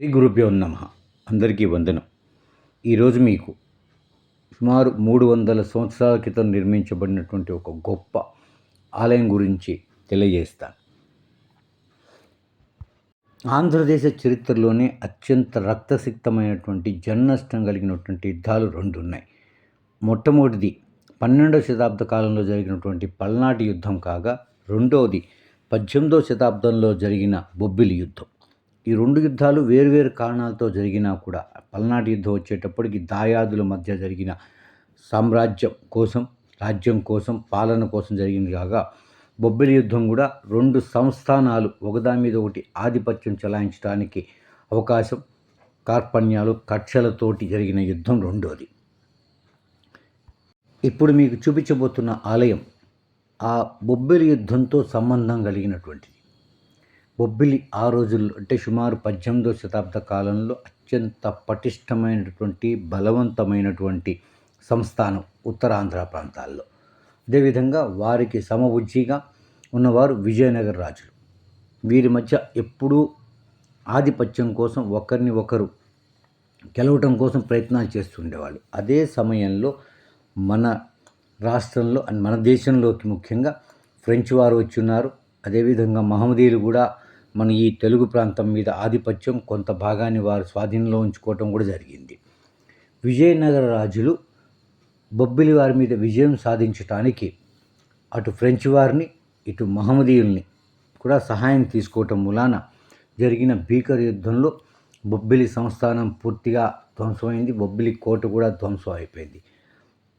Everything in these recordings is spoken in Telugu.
శ్రీ గురుభ్యో నమ. అందరికీ వందనం. ఈరోజు మీకు సుమారు మూడు వందల సంవత్సరాల క్రితం నిర్మించబడినటువంటి ఒక గొప్ప ఆలయం గురించి తెలియజేస్తాను. ఆంధ్రదేశ చరిత్రలోనే అత్యంత రక్తసిక్తమైనటువంటి జన్నష్టం కలిగినటువంటి యుద్ధాలు రెండు ఉన్నాయి. మొట్టమొదటిది పన్నెండవ శతాబ్ద కాలంలో జరిగినటువంటి పల్నాటి యుద్ధం కాగా రెండవది పద్దెనిమిదవ శతాబ్దంలో జరిగిన బొబ్బిలి యుద్ధం. ఈ రెండు యుద్ధాలు వేరువేరు కారణాలతో జరిగినా కూడా పల్నాటి యుద్ధం వచ్చేటప్పటికి దాయాదుల మధ్య జరిగిన సామ్రాజ్యం కోసం రాజ్యం కోసం పాలన కోసం జరిగింది కాగా బొబ్బిలి యుద్ధం కూడా రెండు సంస్థానాలు ఒకదాని మీద ఒకటి ఆధిపత్యం చెలాయించడానికి అవకాశం కార్పణ్యాలు కక్షలతోటి జరిగిన యుద్ధం రెండోది. ఇప్పుడు మీకు చూపించబోతున్న ఆలయం ఆ బొబ్బిలి యుద్ధంతో సంబంధం కలిగినటువంటిది. బొబ్బిలి ఆ రోజుల్లో అంటే సుమారు పద్దెనిమిదో శతాబ్ద కాలంలో అత్యంత పటిష్టమైనటువంటి బలవంతమైనటువంటి సంస్థానం ఉత్తరాంధ్ర ప్రాంతాల్లో. అదేవిధంగా వారికి సమబుజ్జిగా ఉన్నవారు విజయనగర రాజులు. వీరి మధ్య ఎప్పుడూ ఆధిపత్యం కోసం ఒకరిని ఒకరు గెలవటం కోసం ప్రయత్నాలు చేస్తుండేవాళ్ళు అదే సమయంలో మన రాష్ట్రంలో మన దేశంలోకి ముఖ్యంగా ఫ్రెంచ్ వారు వచ్చి ఉన్నారు. అదేవిధంగా మహమ్మదీలు కూడా మన ఈ తెలుగు ప్రాంతం మీద ఆధిపత్యం కొంత భాగాన్ని వారు స్వాధీనంలో ఉంచుకోవటం కూడా జరిగింది. విజయనగర రాజులు బొబ్బిలి వారి మీద విజయం సాధించటానికి అటు ఫ్రెంచ్ వారిని ఇటు మహమ్మదీయుల్ని కూడా సహాయం తీసుకోవటం మూలాన జరిగిన భీకర యుద్ధంలో బొబ్బిలి సంస్థానం పూర్తిగా ధ్వంసమైంది. బొబ్బిలి కోట కూడా ధ్వంసం అయిపోయింది.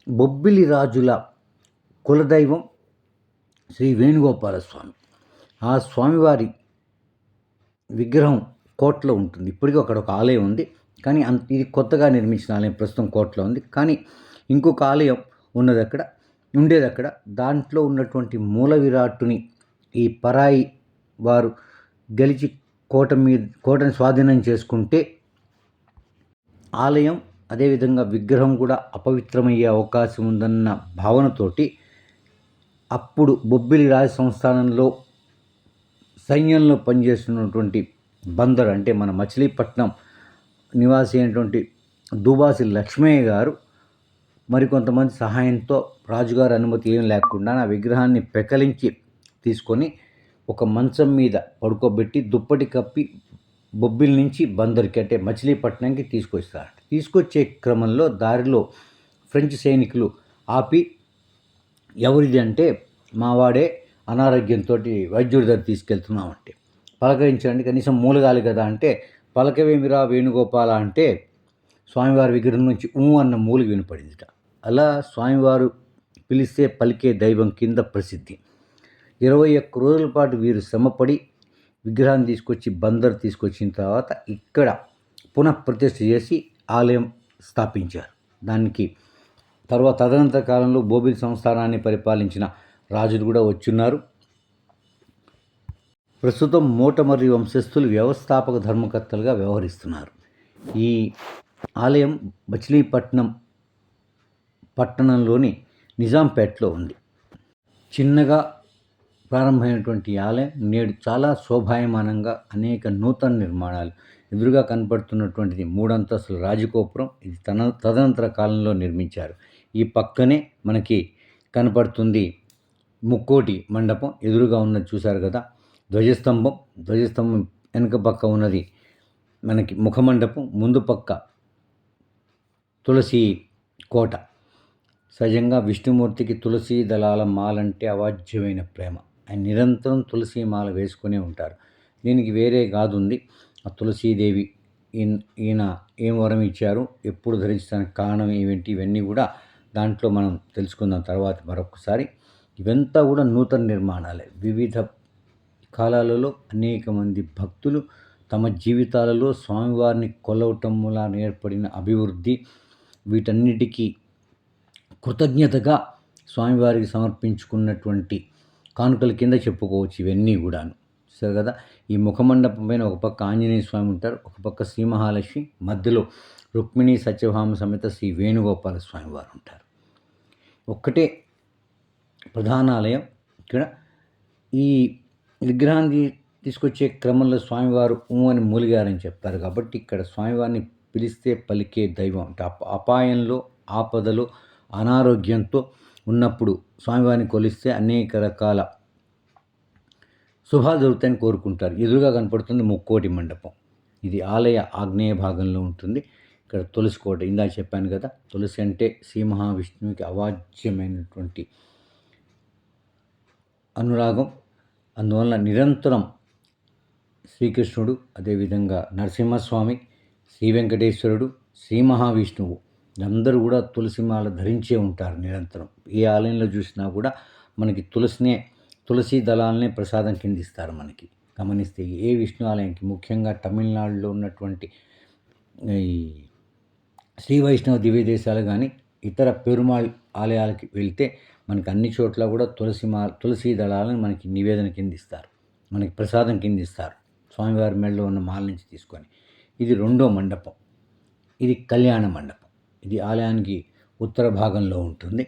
బొబ్బిలి రాజుల కులదైవం శ్రీ వేణుగోపాల స్వామి ఆ స్వామివారి విగ్రహం కోటలో ఉంటుంది. ఇప్పటికీ అక్కడ ఒక ఆలయం ఉంది. కానీ అంత ఇది కొత్తగా నిర్మించిన ఆలయం ప్రస్తుతం కోటలో ఉంది. కానీ ఇంకొక ఆలయం ఉన్నది అక్కడ ఉండేది అక్కడ. దాంట్లో ఉన్నటువంటి మూల విరాట్టుని ఈ పరాయి వారు గెలిచి కోట మీద కోటను స్వాధీనం చేసుకుంటే ఆలయం అదేవిధంగా విగ్రహం కూడా అపవిత్రమయ్యే అవకాశం ఉందన్న భావనతోటి అప్పుడు బొబ్బిలి రాజ సంస్థానంలో సైన్యంలో పనిచేస్తున్నటువంటి బందర్ అంటే మన మచిలీపట్నం నివాసి అయినటువంటి దుబాసి లక్ష్మయ్య గారు మరికొంతమంది సహాయంతో రాజుగారి అనుమతి ఏం లేకుండా ఆ విగ్రహాన్ని పెకలించి తీసుకొని ఒక మంచం మీద పడుకోబెట్టి దుప్పటి కప్పి బొబ్బిల నుంచి బందర్కి అంటే మచిలీపట్నంకి తీసుకొస్తారు తీసుకొచ్చే క్రమంలో దారిలో ఫ్రెంచ్ సైనికులు ఆపి ఎవరిది అంటే మావాడే అనారోగ్యంతో వైద్యుడి దగ్గర తీసుకెళ్తున్నామంటే. పలకరించండి కనీసం మూలగాలి కదా అంటే పలకవేమిరా వేణుగోపాల అంటే స్వామివారి విగ్రహం నుంచి ఊ అన్న మూలిక వినపడిందిట. అలా స్వామివారు పిలిస్తే పలికే దైవం కింద ప్రసిద్ధి. ఇరవై ఒక్క రోజుల పాటు వీరు శ్రమపడి విగ్రహాన్ని తీసుకొచ్చి బందర్ తీసుకొచ్చిన తర్వాత ఇక్కడ పునఃప్రతిష్ఠ చేసి ఆలయం స్థాపించారు. దానికి తర్వాత తదనంతర కాలంలో బోబిల్ సంస్థానాన్ని పరిపాలించిన రాజులు కూడా వచ్చున్నారు. ప్రస్తుతం మూటమర్రి వంశస్థులు వ్యవస్థాపక ధర్మకర్తలుగా వ్యవహరిస్తున్నారు. ఈ ఆలయం మచిలీపట్నం పట్టణంలోని నిజాంపేటలో ఉంది. చిన్నగా ప్రారంభమైనటువంటి ఆలయం నేడు చాలా శోభాయమానంగా అనేక నూతన నిర్మాణాలు ఎదురుగా కనపడుతున్నటువంటిది మూడంతస్తుల రాజగోపురం. ఇది తన తదనంతర కాలంలో నిర్మించారు. ఈ పక్కనే మనకి కనపడుతుంది ముక్కోటి మండపం ఎదురుగా ఉన్నది చూశారు కదా? ధ్వజస్తంభం ధ్వజస్తంభం వెనక పక్క ఉన్నది. మనకి ముఖమండపం ముందు పక్క తులసి కోట. సహజంగా విష్ణుమూర్తికి తులసి దళాల మాలంటే అవాజ్యమైన ప్రేమ. ఆయన నిరంతరం తులసి మాల వేసుకునే ఉంటారు. దీనికి వేరే కాదుంది ఉంది ఆ తులసీదేవి ఈయన ఏం వరం ఇచ్చారు? ఎప్పుడు ధరించడానికి కారణం ఏమిటి? ఇవన్నీ కూడా దాంట్లో మనం తెలుసుకుందాం. తర్వాత మరొకసారి. ఇవంతా కూడా నూతన నిర్మాణాలే. వివిధ కాలాలలో అనేక మంది భక్తులు తమ జీవితాలలో స్వామివారిని కొలవటం మూలాన ఏర్పడిన అభివృద్ధి వీటన్నిటికీ కృతజ్ఞతగా స్వామివారికి సమర్పించుకున్నటువంటి కానుకల కింద చెప్పుకోవచ్చు ఇవన్నీ కూడాను. సరే కదా? ఈ ముఖమండపం పైన ఒక పక్క ఆంజనేయ స్వామి ఉంటారు ఒక పక్క శ్రీ మహాలక్ష్మి మధ్యలో రుక్మిణి సత్యభామ సమేత శ్రీ వేణుగోపాల స్వామి వారు ఉంటారు. ఒక్కటే ప్రధానాలయం ఇక్కడ. ఈ విగ్రహాన్ని తీసుకొచ్చే క్రమంలో స్వామివారు ఊ అని మూలిగారని చెప్తారు కాబట్టి ఇక్కడ స్వామివారిని పిలిస్తే పలికే దైవం అంటే అపాయంలో ఆపదలో అనారోగ్యంతో ఉన్నప్పుడు స్వామివారిని కొలిస్తే అనేక రకాల శుభాలు జరుగుతాయని కోరుకుంటారు. ఎదురుగా కనపడుతుంది ముక్కోటి మండపం. ఇది ఆలయ ఆగ్నేయ భాగంలో ఉంటుంది. ఇక్కడ తులసి కోట. ఇందాక చెప్పాను కదా తులసి అంటే శ్రీ మహావిష్ణువుకి అవాజ్యమైనటువంటి అనురాగం. అందువల్ల నిరంతరం శ్రీకృష్ణుడు అదేవిధంగా నరసింహస్వామి శ్రీ వెంకటేశ్వరుడు శ్రీ మహావిష్ణువు అందరూ కూడా తులసిమాల ధరించే ఉంటారు నిరంతరం. ఏ ఆలయంలో చూసినా కూడా మనకి తులసినే తులసి దళాలనే ప్రసాదం కింద ఇస్తారు మనకి. గమనిస్తే ఏ విష్ణు ఆలయానికి ముఖ్యంగా తమిళనాడులో ఉన్నటువంటి ఈ శ్రీ వైష్ణవ దివ్య దేశాలు కానీ ఇతర పెరుమాళ్ ఆలయాలకి వెళ్తే మనకి అన్ని చోట్ల కూడా తులసి మా తులసి దళాలను మనకి నివేదన కింద ఇస్తారు మనకి ప్రసాదం కింద ఇస్తారు స్వామివారి మెడలో ఉన్న మాల నుంచి తీసుకొని. ఇది రెండో మండపం. ఇది కళ్యాణ మండపం. ఇది ఆలయానికి ఉత్తర భాగంలో ఉంటుంది.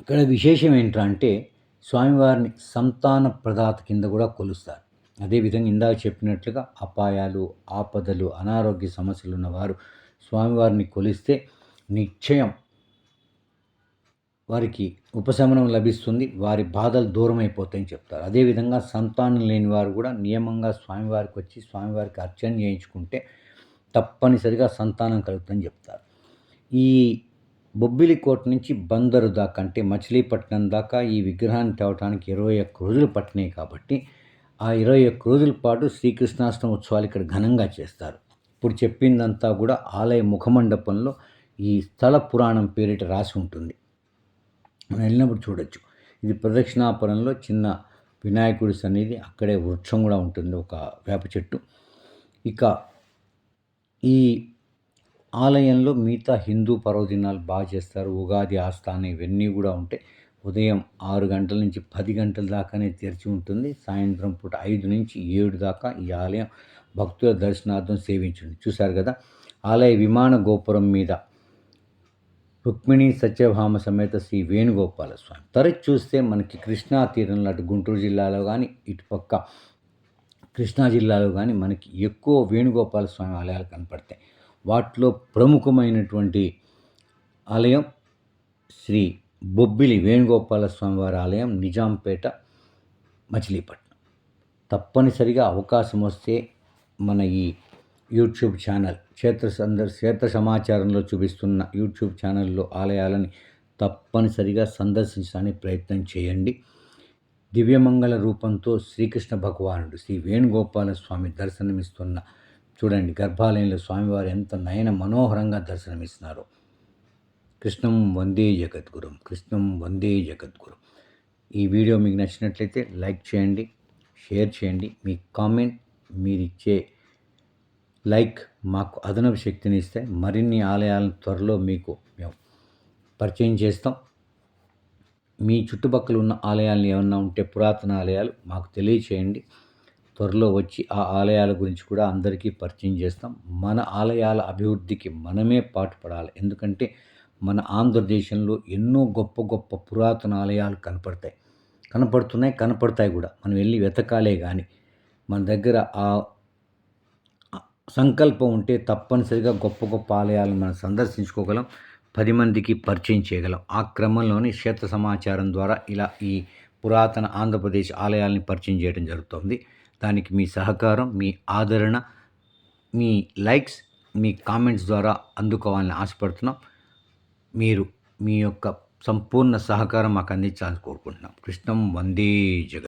ఇక్కడ విశేషం ఏంటంటే స్వామివారిని సంతాన ప్రదాత కింద కూడా కొలుస్తారు. అదేవిధంగా ఇందాక చెప్పినట్లుగా అపాయాలు ఆపదలు అనారోగ్య సమస్యలు ఉన్నవారు స్వామివారిని కొలిస్తే నిశ్చయం వారికి ఉపశమనం లభిస్తుంది వారి బాధలు దూరమైపోతాయని చెప్తారు. అదేవిధంగా సంతానం లేని వారు కూడా నియమంగా స్వామివారికి వచ్చి స్వామివారికి అర్చన చేయించుకుంటే తప్పనిసరిగా సంతానం కలుగుతుందని చెప్తారు. ఈ బొబ్బిలి కోట నుంచి బందరు దాకా అంటే మచిలీపట్నం దాకా ఈ విగ్రహాన్ని తేవటానికి ఇరవై ఒక్క రోజులు పట్టినాయి కాబట్టి ఆ ఇరవై ఒక్క రోజుల పాటు శ్రీకృష్ణాష్టమి ఉత్సవాలు ఇక్కడ ఘనంగా చేస్తారు. ఇప్పుడు చెప్పిందంతా కూడా ఆలయ ముఖమండపంలో ఈ స్థల పురాణం పేరిట రాసి ఉంటుంది. మనం వెళ్ళినప్పుడు చూడొచ్చు. ఇది ప్రదక్షిణాపురంలో చిన్న వినాయకుడి సన్నిధి అక్కడే వృక్షం కూడా ఉంటుంది ఒక వేప చెట్టు. ఇక ఈ ఆలయంలో మిగతా హిందూ పర్వదినాలు బాగా చేస్తారు. ఉగాది ఆస్థానం ఇవన్నీ కూడా ఉంటాయి. ఉదయం ఆరు గంటల నుంచి పది గంటల దాకానే తెరిచి ఉంటుంది. సాయంత్రం పూట ఐదు నుంచి ఏడు దాకా ఈ ఆలయం భక్తుల దర్శనార్థం సేవించండి. చూశారు కదా? ఆలయ విమాన గోపురం మీద రుక్మిణి సత్యభామ సమేత శ్రీ వేణుగోపాల స్వామి తరచు చూస్తే మనకి కృష్ణా తీరంలో అటు గుంటూరు జిల్లాలో కానీ ఇటుపక్క కృష్ణా జిల్లాలో కానీ మనకి ఎక్కువ వేణుగోపాల స్వామి ఆలయాలు కనపడతాయి. వాటిలో ప్రముఖమైనటువంటి ఆలయం శ్రీ బొబ్బిలి వేణుగోపాల స్వామివారి ఆలయం నిజాంపేట మచిలీపట్నం. తప్పనిసరిగా అవకాశం వస్తే మన ఈ యూట్యూబ్ ఛానల్. క్షేత్ర సందర్ క్షేత్ర సమాచారంలో చూపిస్తున్న యూట్యూబ్ ఛానల్లో ఆలయాలని తప్పనిసరిగా సందర్శించడానికి ప్రయత్నం చేయండి. దివ్యమంగళ రూపంతో శ్రీకృష్ణ భగవానుడు శ్రీ వేణుగోపాల స్వామి దర్శనమిస్తున్న చూడండి గర్భాలయంలో స్వామివారు ఎంత నయన మనోహరంగా దర్శనమిస్తున్నారు. కృష్ణం వందే జగద్గురం కృష్ణం వందే జగద్గురం. ఈ వీడియో మీకు నచ్చినట్లయితే లైక్ చేయండి షేర్ చేయండి. మీ కామెంట్ మీరిచ్చే లైక్ మాకు అదనపు శక్తిని ఇస్తే మరిన్ని ఆలయాలను త్వరలో మీకు మేము పరిచయం చేస్తాం. మీ చుట్టుపక్కల ఉన్న ఆలయాలు ఏమన్నా ఉంటే పురాతన ఆలయాలు మాకు తెలియచేయండి. త్వరలో వచ్చి ఆ ఆలయాల గురించి కూడా అందరికీ పరిచయం చేస్తాం. మన ఆలయాల అభివృద్ధికి మనమే పాటుపడాలి. ఎందుకంటే మన ఆంధ్రదేశంలో ఎన్నో గొప్ప గొప్ప పురాతన ఆలయాలు కనపడతాయి. కనపడుతున్నాయి కనపడతాయి కూడా. మనం వెళ్ళి వెతకాలే కానీ మన దగ్గర ఆ సంకల్పం ఉంటే తప్పనిసరిగా గొప్ప గొప్ప ఆలయాలను మనం సందర్శించుకోగలం పది మందికి పరిచయం చేయగలం. ఆ క్రమంలోని క్షేత్ర సమాచారం ద్వారా ఇలా ఈ పురాతన ఆంధ్రప్రదేశ్ ఆలయాల్ని పరిచయం చేయడం జరుగుతుంది. దానికి మీ సహకారం మీ ఆదరణ మీ లైక్స్ మీ కామెంట్స్ ద్వారా అందుకోవాలని ఆశపడుతున్నాం. మీరు మీ యొక్క సంపూర్ణ సహకారం మాకు అందించాలని కోరుకుంటున్నాం. కృష్ణం వందే జగన్